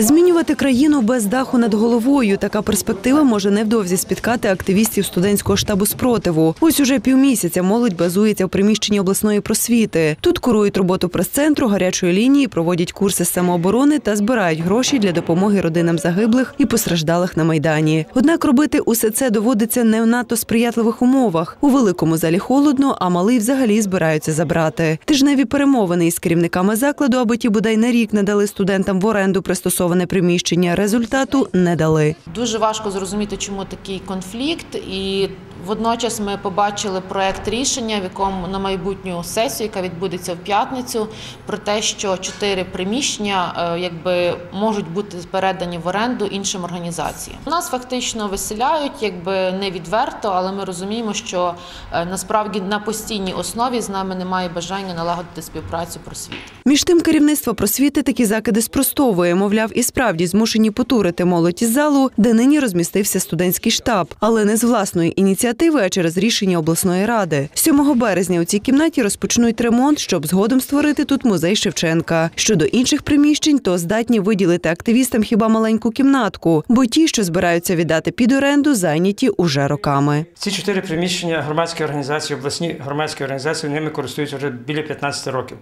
Змінювати країну без даху над головою. Така перспектива може невдовзі спіткати активістів студентського штабу спротиву. Ось уже півмісяця молодь базується в приміщенні обласної просвіти. Тут курують роботу прес-центру, гарячої лінії, проводять курси самооборони та збирають гроші для допомоги родинам загиблих і постраждалих на майдані. Однак робити усе це доводиться не в надто сприятливих умовах. У великому залі холодно, а малий взагалі збираються забрати. Тижневі перемовини із керівниками закладу, аби ті бодай на рік не дали студентам в оренду пристосоване приміщення. Результату не дали. Дуже важко зрозуміти, чому такий конфлікт, і водночас ми побачили проект рішення, в якому на майбутню сесію, яка відбудеться в п'ятницю, про те, що чотири приміщення е, якби можуть бути передані в оренду іншим організаціям. Нас фактично виселяють, якби не відверто, але ми розуміємо, що е, насправді на постійній основі з нами немає бажання налагодити співпрацю просвіти. Між тим керівництво просвіти такі закиди спростовує. Мовляв, і справді змушені потурити молодь із залу, де нині розмістився студентський штаб, але не з власної ініціативи, а через рішення обласної ради. 7 березня у цій кімнаті розпочнуть ремонт, щоб згодом створити тут музей Шевченка. Щодо інших приміщень, то здатні виділити активістам хіба маленьку кімнатку, бо ті, що збираються віддати під оренду, зайняті уже роками. Ці чотири приміщення громадської організації, обласні громадські організації, ними користуються вже біля 15 років.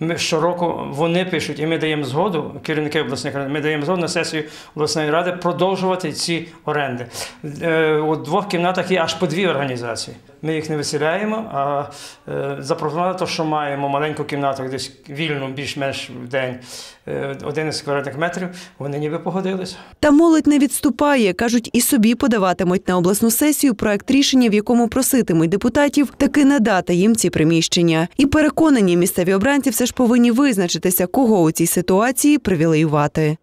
Ми щороку вони пишуть, і ми даємо згоду, керівники обласних рад, ми даємо згоду на сесію обласної ради продовжувати ці оренди. Е, У двох кімнатах є аж по дві організації. Ми їх не виселяємо, а е, запропонували те, що маємо маленьку кімнату, десь вільну, більш-менш в день, е, 11 квадратних метрів. Вони ніби погодилися. Та молодь не відступає. кажуть, і собі подаватимуть на обласну сесію проект рішення, в якому проситимуть депутатів таки надати їм ці приміщення. І переконані місцеві обранці все ж повинні визначитися, кого у цій ситуації привілеювати.